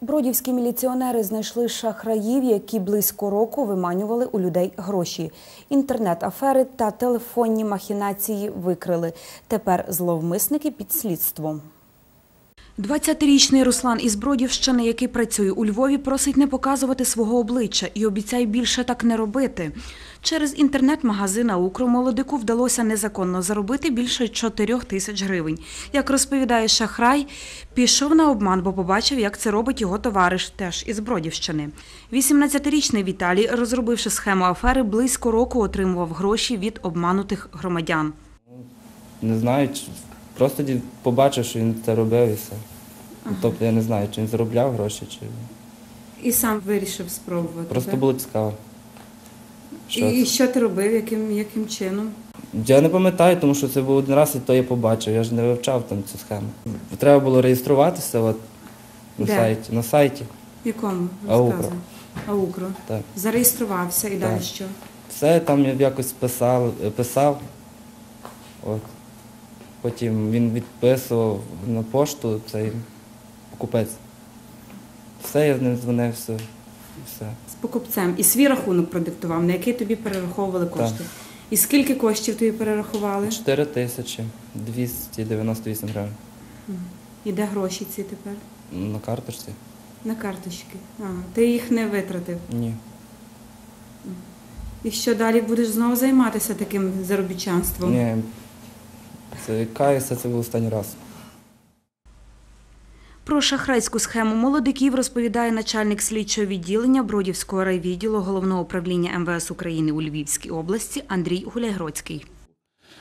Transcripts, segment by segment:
Бродівські міліціонери знайшли шахраїв, які близько року виманювали у людей гроші. Інтернет-афери та телефонні махінації викрили. Тепер зловмисники під слідством. 20-річний Руслан із Бродівщини, який працює у Львові, просить не показувати свого обличчя і обіцяє більше так не робити. Через інтернет-магазин «Аукро» молодику вдалося незаконно заробити більше 4 тисяч гривень. Як розповідає шахрай, пішов на обман, бо побачив, як це робить його товариш, теж із Бродівщини. 18-річний Віталій, розробивши схему афери, близько року отримував гроші від обманутих громадян. Не знаю, просто ді- побачив, що він це робив і все. Тобто я не знаю, чи він заробляв гроші, чи І сам вирішив спробувати. просто було цікаво. Що І це? що ти робив, яким, яким чином? Я не пам'ятаю, тому що це був один раз, і то я побачив. Я ж не вивчав там цю схему. Треба було реєструватися от, на Де? сайті. На сайті. Якому? Аукро. Аукро. Так. Зареєструвався і далі що? Все там я якось писав, писав. От. Потім він відписував на пошту цей покупець. Все, я з ним дзвонив, все. і все. З покупцем. І свій рахунок продиктував, на який тобі перераховували кошти. І скільки коштів тобі перерахували? 4 тисячі 298 гривень І де гроші ці тепер? на карточці? На карточки. А, ти їх не витратив. Ні. І що далі будеш знову займатися таким заробітчанством? Ні. Каюся, це був останній раз. Про шахрайську схему молодиків розповідає начальник слідчого відділення Бродівського райвідділу Головного управління МВС України у Львівській області Андрій Гуляйгроцький.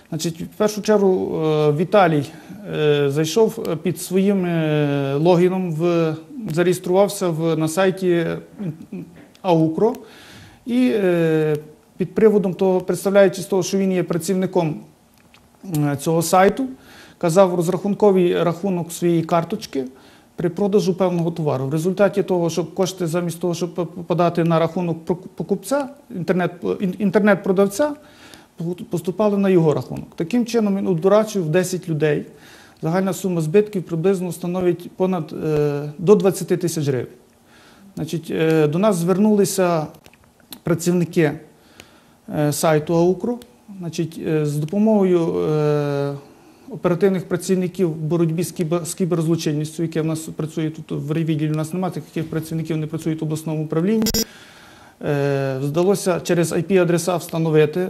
Значить, в першу чергу е, Віталій е, зайшов під своїм е, логіном, в, зареєструвався в, на сайті Аукро і під приводом того, представляючи з того, що він є працівником цього сайту, казав розрахунковий рахунок своєї карточки при продажу певного товару. В результаті того, щоб кошти замість того, щоб подати на рахунок покупця, інтернет, ін- інтернет-продавця, поступали на його рахунок. Таким чином він одурачив 10 людей. Загальна сума збитків приблизно становить понад е, до 20 тисяч гривень. Е, до нас звернулися працівники е, сайту Аукро. Значить, е, з допомогою е, оперативних працівників в боротьбі з, кіберзлочинністю, яке в нас працює тут в райвідділі, у нас немає таких працівників, вони працюють в обласному управлінні. Е, Вдалося через IP-адреса встановити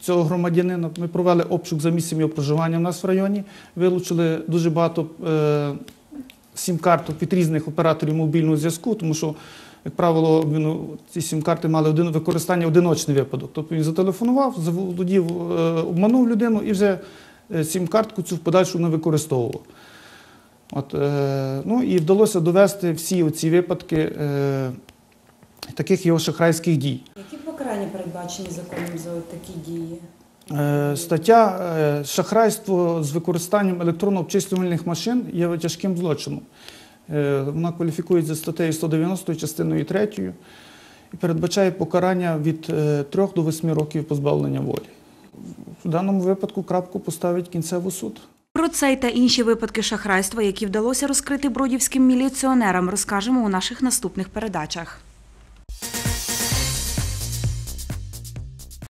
цього громадянина. Ми провели обшук за місцем його проживання в нас в районі, вилучили дуже багато сім-карток від різних операторів мобільного зв'язку, тому що, як правило, він, ці сім-карти мали один, використання одиночний випадок. Тобто він зателефонував, заволодів, е, обманув людину і вже е, сім-картку цю в подальшому не використовував. От, е, ну, і вдалося довести всі ці випадки таких його шахрайських дій. Які покарання передбачені законом за такі дії? Стаття шахрайство з використанням електронно-обчислювальних машин є тяжким злочином. Е, Вона кваліфікується за статтею 190 частиною 3 і передбачає покарання від 3 до 8 років позбавлення волі. В даному випадку крапку поставить кінцевий суд. Про цей та інші випадки шахрайства, які вдалося розкрити бродівським міліціонерам, розкажемо у наших наступних передачах.